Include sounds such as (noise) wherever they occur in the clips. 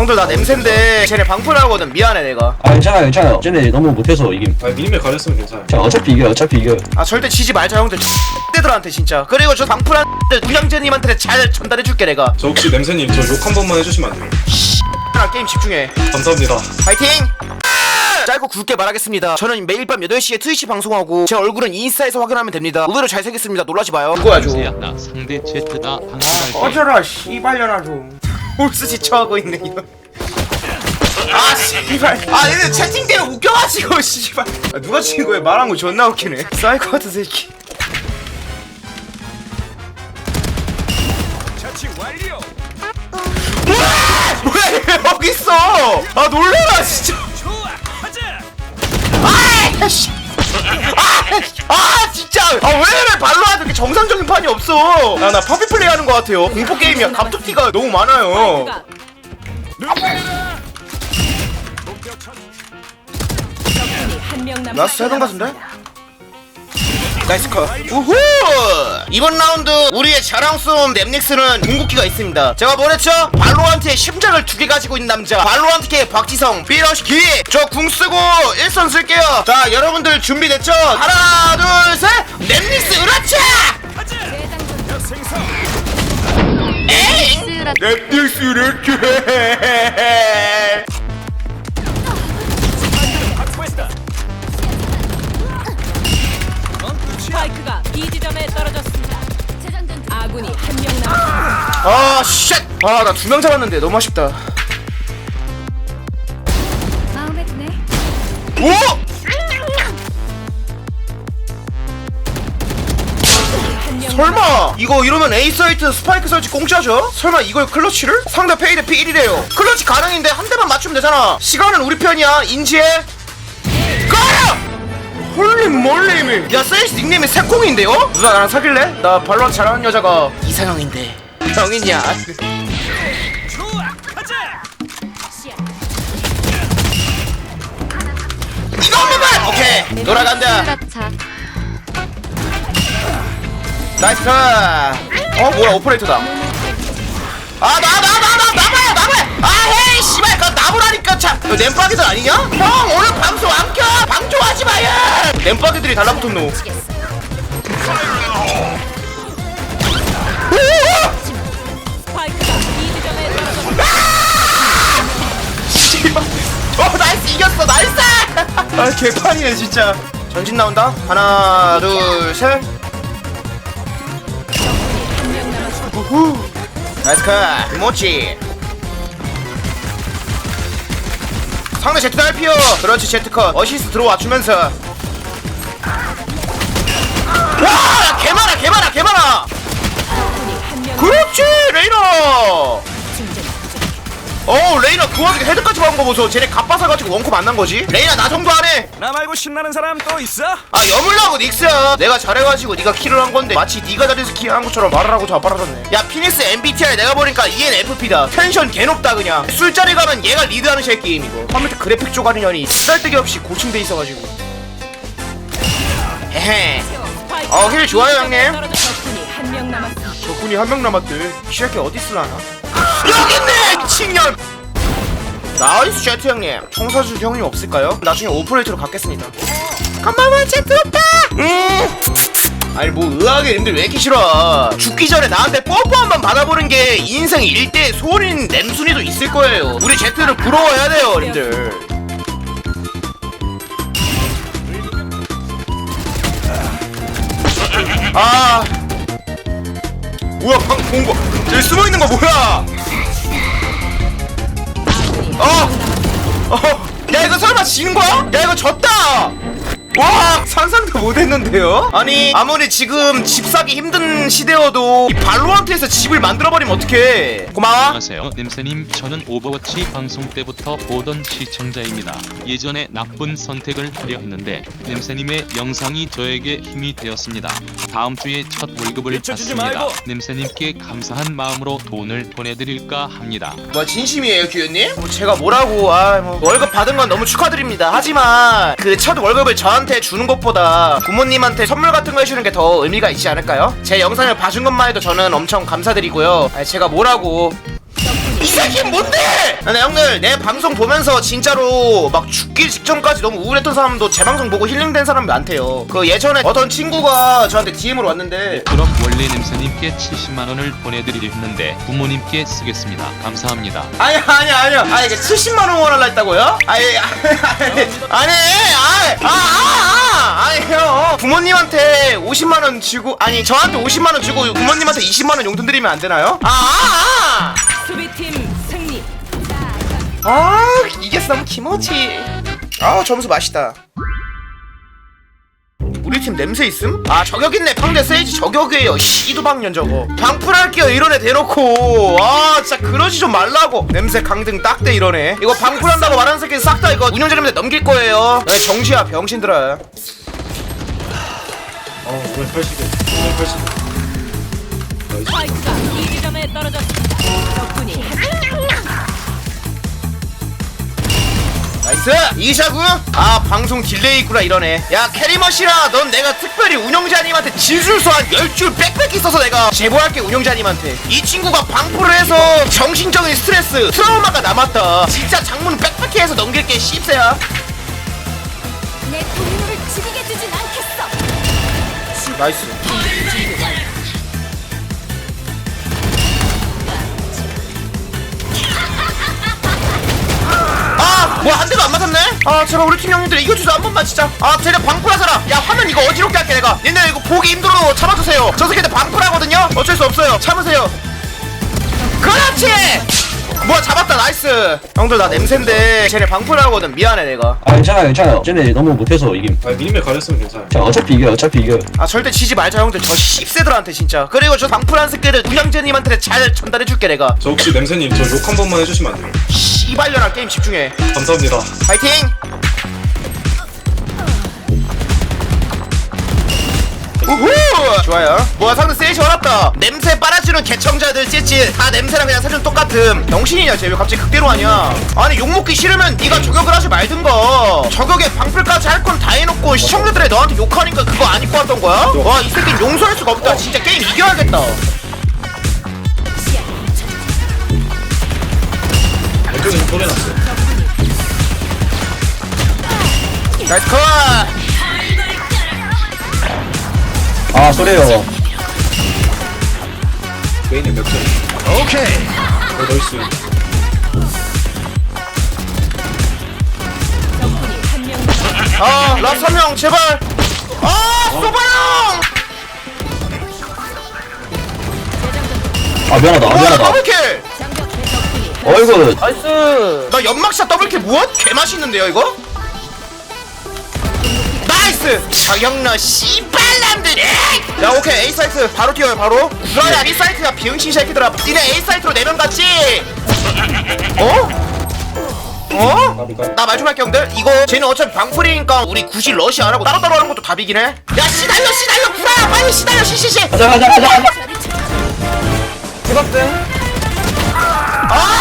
형들 나 냄새인데 쟤네 방풀 하거든 미안해 내가 아 괜찮아요 괜찮아요 쟤네 너무 못해서 이김 아 미니맵 가렸으면 괜찮아요 자 어차피 이겨요 어차피 이겨요 아 절대 지지 말자 형들 X들한테 진짜 그리고 저 방풀한 운영재님한테 잘 전달해줄게 내가 저 혹시 냄새님 저 욕 한 번만 해주시면 안 돼요? 나 게임 집중해 감사합니다 파이팅! 짧고 굵게 말하겠습니다. 저는 매일 밤 8시에 트위치 방송하고 제 얼굴은 인스타에서 확인하면 됩니다. 의외로 잘생겼습니다. 놀라지 마요. 그거야 나 상대 제트다 방송할 때 꺼져라 씨발려나 좀. 홀수지 처하고 있네 이거. 아 씨발. 아 얘네 채팅 때문에 웃겨가지고 씨발. 아, 누가 친 거야? 말한 거 존나 웃기네. 사이코 같은 새끼. 뭐야? 뭐야 얘 여기 있어? 아 놀래라 진짜. 아, 씨. 아, 아 진짜. 아 왜 이래? 발로하는 이렇게 정상적인 판이 없어. 아 나 파피 플레이 하는 것 같아요. 공포 게임이야. 감독티가 너무 많아요. 나 세던 같은데? 나이스 컷. 우후! 이번 라운드 우리의 자랑스러운 넷닉스는 궁극기가 있습니다. 제가 뭐랬죠? 발로한트의 심장을 두 개 가지고 있는 남자. 발로한트계 박지성 삐러시키. 저 궁 쓰고 일선 쓸게요. 자 여러분들 준비됐죠? 하나 둘셋! 넷닉스 으라차! 에잉 넷닉스 으라차 (laughs) 아 나 두 명 잡았는데 너무 아쉽다 마음에 드네. 오! 설마 이거 이러면 에이사이트 스파이크 설치 공짜죠? 설마 이걸 클러치를? 상대 페이드 P1이래요 클러치 가능인데 한 대만 맞추면 되잖아 시간은 우리 편이야 인지해 가라! 홀리 몰리 야 세이스 닉네임이 새콩인데요? 누나 나랑 사귈래? 나 발로한 잘하는 여자가 이상형인데 번만! 오케이. 돌아간다. 나이스 어 뭐야 오퍼레이터다. 아나나나나 나봐요 나봐요. 아 헤이 씨발 그거 나보라니까 참 이거 램파기들 아니냐? 형 오늘 방송 안 켜. 방종하지 마요. 램파기들이 달라붙었노 나이스 이겼어 나이스! 아 개판이네 진짜. 전진 나온다. 하나 둘셋. 나이스 컷. 이모치. 상대 제트 달피어 그렇지 제트 컷. 어시스트 들어와 주면서 어 레이나 그 와중에 헤드까지 박은 거 보소. 쟤네 갑바사 가지고 원코 만난 거지? 레이나 나 정도 안해 나 말고 신나는 사람 또 있어? 아 여물라고 닉스야. 내가 잘해가지고 네가 킬을 한 건데 마치 네가 잘해서 킬한 것처럼 말을 하고 자빠라졌네. 야 피니스 MBTI 내가 보니까 ENFP다. 텐션 개높다 그냥. 술자리 가면 얘가 리드하는 쉐게임 이거 컴퓨터 그래픽 쪼가리 년이 쓸데기 없이 고침돼 있어가지고. 에헤. 스파이크가 어, 힐 좋아요, 형님. 적군이 한 명 남았대. 이 새끼 어디 (laughs) 여기 있네 미친년. 나이스 제트 형님. 청사주 형님 없을까요? 나중에 오퍼레이터로 갖겠습니다. 간만만 제트 오빠! 음. 아니 뭐 의아하게 님들 왜 이렇게 싫어? 죽기 전에 나한테 뽀뽀 한번 받아보는 게 인생 일대 소원인 냄순이도 있을 거예요. 우리 제트를 부러워해야 돼요 님들. 아. 뭐야 방금 본거 저기 숨어있는 거 뭐야 어! 어! 야 이거 설마 지는 거야? 야 이거 졌다! 와 상상도 못했는데요? 아니 아무리 지금 집 사기 힘든 시대여도 이 발로한테에서 집을 만들어버리면 어떡해? 고마워. 안녕하세요. 냄새님 저는 오버워치 방송 때부터 보던 시청자입니다. 예전에 나쁜 선택을 하려 했는데 냄새님의 영상이 저에게 힘이 되었습니다. 다음 주에 첫 월급을 미쳐주지 받습니다. 말고. 냄새님께 감사한 마음으로 돈을 보내드릴까 합니다. 뭐 진심이에요 규현님? 뭐 제가 뭐라고 아뭐 월급 받은 건 너무 축하드립니다. 하지만 그 첫 월급을 저한 테 주는 것보다 부모님한테 선물 같은 거 해주는 게 더 의미가 있지 않을까요? 제 영상을 봐준 것만 해도 저는 엄청 감사드리고요 제가 뭐라고 힘 뭔데? 아, 네, 형들 내 방송 보면서 진짜로 막 죽기 직전까지 너무 우울했던 사람도 제 방송 보고 힐링된 사람이 많대요. 그 예전에 어떤 친구가 저한테 DM으로 왔는데 그럼 원래 냄새님께 70만 원을 보내드리려 했는데 부모님께 쓰겠습니다. 감사합니다. 아니 아니 아니요. 아 이게 70만 원 할라 했다고요? 아니 아니 아니 아니 아아 아니 형 부모님한테 50만 원 주고 아니 저한테 50만 원 주고 부모님한테 20만 원 용돈 드리면 안 되나요? 아아 수비팀 승리. 아 이겼으면 김어치. 아 점수 맛있다. 우리 팀 냄새 있음? 아 저격 있네. 방대 세이지 저격이에요. 씨두방년 저거. 방풀할게요 이런 애 대놓고. 아 진짜 그러지 좀 말라고. 냄새 강등 딱대 이러네. 이거 방풀한다고 말하는 새끼 싹 다 이거 운영자님한테 넘길 거예요. 네, 정지야 병신들아. 어, 580에 580. 스파이크가 B 지점에 떨어졌습니다. 적군이 나이스! 이샤구 아 방송 딜레이 있구나 이러네. 야 캐리머시라 넌 내가 특별히 운영자님한테 진술서 한 10줄 빽빽히 써서 내가 제보할게 운영자님한테. 이 친구가 방풀을 해서 정신적인 스트레스 트라우마가 남았다. 진짜 장문 빽빽히 해서 넘길게 씹새야. 내 동료를 죽이게 두진 않겠어. 나이스 아, 뭐야 한 대도 안 맞았네? 아, 제발 우리 팀 형님들 이겨주세요 한 번만 진짜. 아, 쟤네 방풀 하잖아. 야, 화면 이거 어지럽게 할게 내가. 얘네 이거 보기 힘들어 참아주세요. 저 새끼들 방풀 하거든요. 어쩔 수 없어요. 참으세요. 그렇지. 뭐야 잡았다 나이스. 형들 나 냄새인데 쟤네 방풀 하거든. 미안해 내가. 아 괜찮아요 괜찮아요 쟤네 너무 못해서 이김 아, 미니맵 가렸으면 괜찮아요. 자 어차피 이겨요 어차피 이겨요 아 절대 지지 말자 형들 저 씹새들한테 진짜. 그리고 저 방풀한 새끼들 운영자님한테 잘 전달해줄게 내가. 저 혹시 냄새님 저 욕 한 번만 해주시면 안 돼요? 씨발려나 게임 집중해. 감사합니다. 파이팅! 우후! 좋아요. 뭐야 상대 세이시 어렵다. 냄새 빨아주는 개청자들 찌찌 다 냄새랑 그냥 사준 똑같음. 병신이냐 쟤 왜 갑자기 극대로 하냐? 아니 욕 먹기 싫으면 네가 저격을 하지 말든가. 저격에 방풀까지 할 건 다 해놓고 시청자들이 너한테 욕하니까 그거 안 입고 왔던 거야? 와 이 새끼 용서할 수가 없다. 진짜 게임 이겨야겠다. 소리 났어요. 나이스 컷! 아 소래요 메인에 몇 점? 오케이. 어, 나이스. 아 라스 한명 제발. 아 소바형! 아 미안하다 아 와 미안하다 더블킬! 어이구 나 연막샷 더블킬 무엇? 개맛있는데요 이거? 나이스! 저형너 씨발람들이! 야 오케이 A 사이트 바로 뛰어요 바로 구라야 B 사이트야 비응신 새끼들아 니네 A 사이트로 4명 갔지? 어? 어? 나 말 좀 할게 형들 이거 쟤는 어차피 방풀이니까 우리 굳이 러시 안 하고 따로따로 하는 것도 답이긴 해야 시달려 시달려 구라야 빨리 시달려 시시시 가자 가자 가자 가자 아!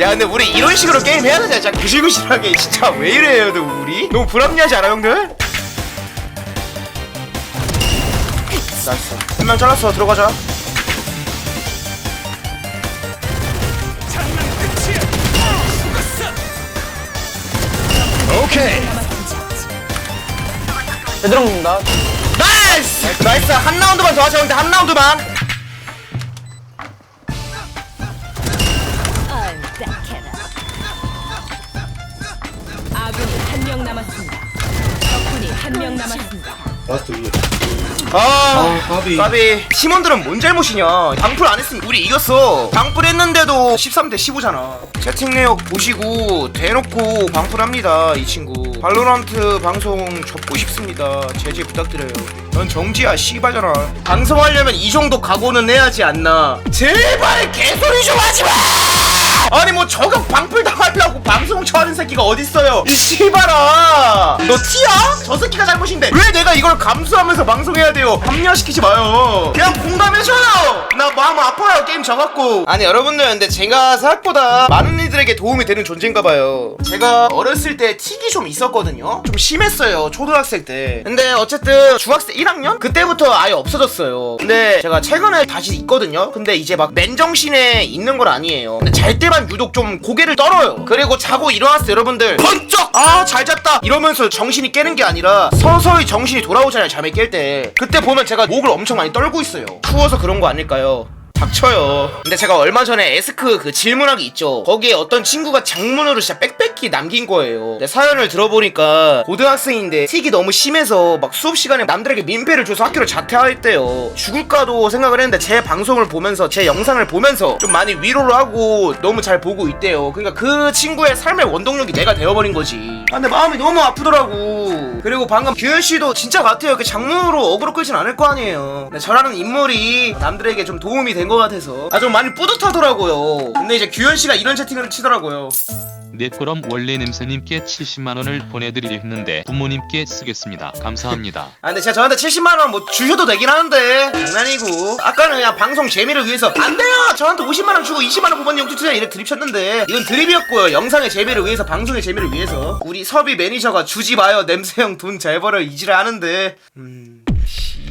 야 근데 우리 이런 식으로 게임 해야 되냐? 진짜 구실구실하게. 진짜 왜 이래요 너 우리? 너무 불합리하지 않아 형들? 나이스. 한명 잘랐어. 들어가자. 오케이. 되들어옵니다. 나이스! 나이스! 한 라운드만 더 하자 형들. 한 라운드만 한 명 남았습니다. 라스트 위에. 아 아, 까비. 까비. 팀원들은 뭔 잘못이냐? 방풀 안 했으면 우리 이겼어. 방풀 했는데도 13대 15잖아. 채팅 내역 보시고 대놓고 방풀합니다 이 친구. 발로란트 방송 접고 싶습니다. 제재 부탁드려요. 넌 정지야 씨발잖아. 방송하려면 이 정도 각오는 해야지 않나. 제발 개소리 좀 하지마 아니 뭐 저격 방풀 당하려고 방송 멍청한 새끼가 어딨어요? 이 씨발아! 너 티야? 저 새끼가 잘못인데 왜 내가 이걸 감수하면서 방송해야 돼요? 합리화시키지 마요. 그냥 공감해줘요! 나 마음 아파요 게임 져갖고. 아니 여러분들 근데 제가 생각보다 많은 이들에게 도움이 되는 존재인가봐요. 제가 어렸을 때 틱이 좀 있었거든요. 좀 심했어요 초등학생 때. 근데 어쨌든 중학생 1학년? 그때부터 아예 없어졌어요. 근데 제가 최근에 다시 있거든요. 근데 이제 막 맨정신에 있는 건 아니에요. 근데 잘 때만 유독 좀 고개를 떨어요. 그리고 자고 일어났을 때 여러분들. 번쩍! 아 잘 잤다! 이러면서 정신이 깨는 게 아니라 서서히 정신이 돌아오잖아요 잠에 깰 때. 그때 보면 제가 목을 엄청 많이 떨고 있어요. 추워서 그런 거 아닐까요 닥쳐요. 근데 제가 얼마 전에 에스크 그 질문하기 있죠. 거기에 어떤 친구가 장문으로 진짜 빽빽히 남긴 거예요. 근데 사연을 들어보니까 고등학생인데 틱이 너무 심해서 막 수업 시간에 남들에게 민폐를 줘서 학교를 자퇴했대요. 죽을까도 생각을 했는데 제 방송을 보면서 제 영상을 보면서 좀 많이 위로를 하고 너무 잘 보고 있대요. 그러니까 그 친구의 삶의 원동력이 내가 되어버린 거지. 아, 근데 마음이 너무 아프더라고. 그리고 방금 규현 씨도 진짜 같아요. 그 장문으로 어그로 끌진 않을 거 아니에요. 근데 저라는 인물이 남들에게 좀 도움이 된것 같아서. 아 좀 많이 뿌듯하더라고요. 근데 이제 규현 씨가 이런 채팅을 치더라고요. 네 그럼 원래 냄새님께 70만 원을 보내드리려 했는데 부모님께 쓰겠습니다. 감사합니다. (laughs) 아 근데 제가 저한테 70만 원 뭐 주셔도 되긴 하는데. 장난이고. 아까는 그냥 방송 재미를 위해서 안 돼요! 저한테 50만 원 주고 20만 원 후보님 영주 투자 이래 드립 쳤는데 이건 드립이었고요. 영상의 재미를 위해서 방송의 재미를 위해서. 우리 섭이 매니저가 주지 마요. 냄새 형 돈 잘 벌어. 이지를 하는데. 음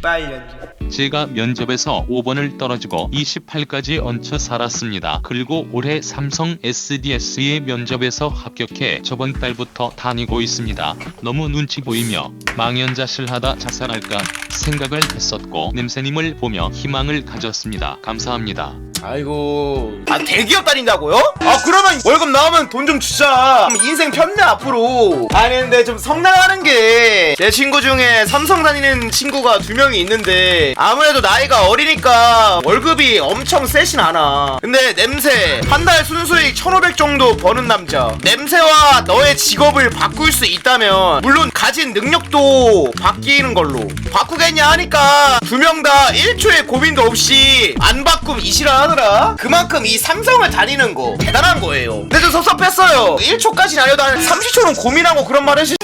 씨발년 제가 면접에서 5번을 떨어지고 28까지 얹혀 살았습니다. 그리고 올해 삼성 SDS의 면접에서 합격해 저번 달부터 다니고 있습니다. 너무 눈치 보이며 망연자실하다 자살할까 생각을 했었고 냄새님을 보며 희망을 가졌습니다. 감사합니다. 아이고 아 대기업 다닌다고요? 아 그러면 월급 나오면 돈 좀 주자 그럼 인생 편네 앞으로 아니 근데 좀 성나가는 게제 친구 중에 삼성 다니는 친구가 두명 이 있는데 아무래도 나이가 어리니까 월급이 엄청 세진 않아. 근데 냄새 한 달 순수익 1500 정도 버는 남자. 냄새와 너의 직업을 바꿀 수 있다면 물론 가진 능력도 바뀌는 걸로. 바꾸겠냐 하니까 두 명 다 1초의 고민도 없이 안 바꿈 이시라 하더라 그만큼 이 삼성을 다니는 거 대단한 거예요. 근데 좀 섭섭했어요. 1초까지 아니어도 한 30초는 고민하고 그런 말 했을